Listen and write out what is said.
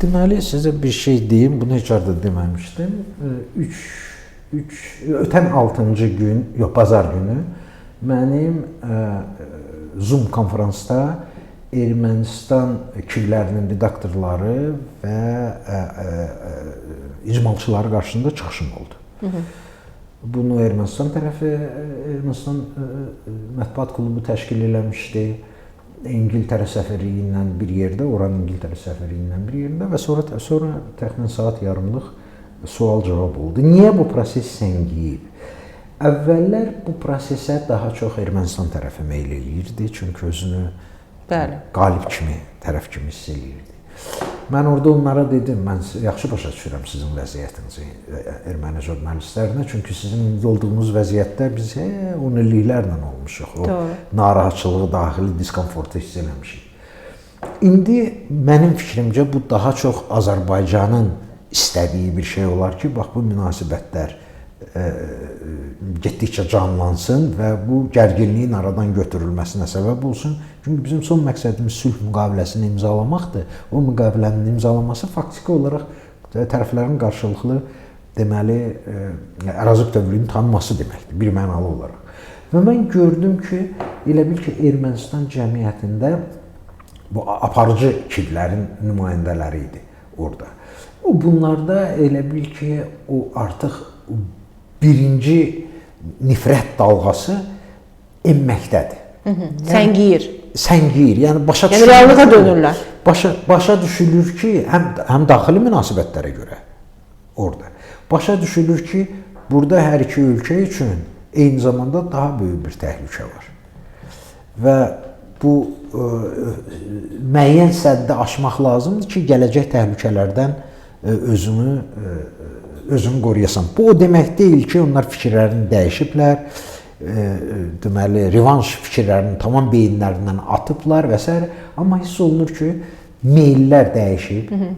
Deməli sizə bir şey deyim, bunu heç harda deməmişdim. 3 3 ötən 6-cı gün, yox bazar günü mənim ə, Zoom konfransda Ermənistan killərinin redaktorları və ə, ə, ə, icmalçıları qarşısında çıxışım oldu. Hı -hı. Bunu Ermənistan tərəfi Ermənistan mətbuat klubu təşkil eləmişdi. İngiltərə səfəri ilə bir yerdə, oranın İngiltərə səfəri ilə bir yerdə və sonra sonra təxminən saat yarımlıq sual-cavab oldu. Niyə bu proses səngiyib? Əvvəllər bu prosesə daha çox Ermənistan tərəfi meyl eləyirdi, çünki özünü Bəli. qalib kimi, tərəf kimi hiss eləyirdi. Mən orada onlara dedim, mən yaxşı başa düşürəm sizin vəziyyətinizi erməni jurnalistlərinə, çünki sizin indi olduğunuz vəziyyətdə biz he, 10 illiklərlə olmuşuq. O Doğru. narahatçılığı, daxili diskomfortu hiss eləmişik. İndi mənim fikrimcə bu daha çox Azərbaycanın istədiyi bir şey olar ki, bax bu münasibətlər getdikcə canlansın və bu gərginliyin aradan götürülməsinə səbəb olsun. Çünki bizim son məqsədimiz sülh müqaviləsini imzalamaqdır. O müqavilənin imzalaması faktiki olaraq tərəflərin qarşılıqlı deməli ə, ərazi bütövlüyünün tanınması deməkdir, bir mənalı olaraq. Və mən gördüm ki, elə bil ki, Ermənistan cəmiyyətində bu aparıcı killərin nümayəndələri idi orada. O bunlarda elə bil ki, o artıq birinci nifrət dalğası enməkdədir. Səngiyir. Səngiyir. Yəni başa Yəni düşülür reallığa ki, dönürlər. Başa başa düşülür ki, həm həm daxili münasibətlərə görə orada. Başa düşülür ki, burada hər iki ölkə üçün eyni zamanda daha böyük bir təhlükə var. Və bu ə, müəyyən səddi aşmaq lazımdır ki, gələcək təhlükələrdən ə, özünü ə, özünü qoruyasan. Bu o demək deyil ki, onlar fikirlərini dəyişiblər. Ə, deməli, revanş fikirlərini tamam beyinlərindən atıblar və s. amma hiss olunur ki, meyllər dəyişib. Hı -hı.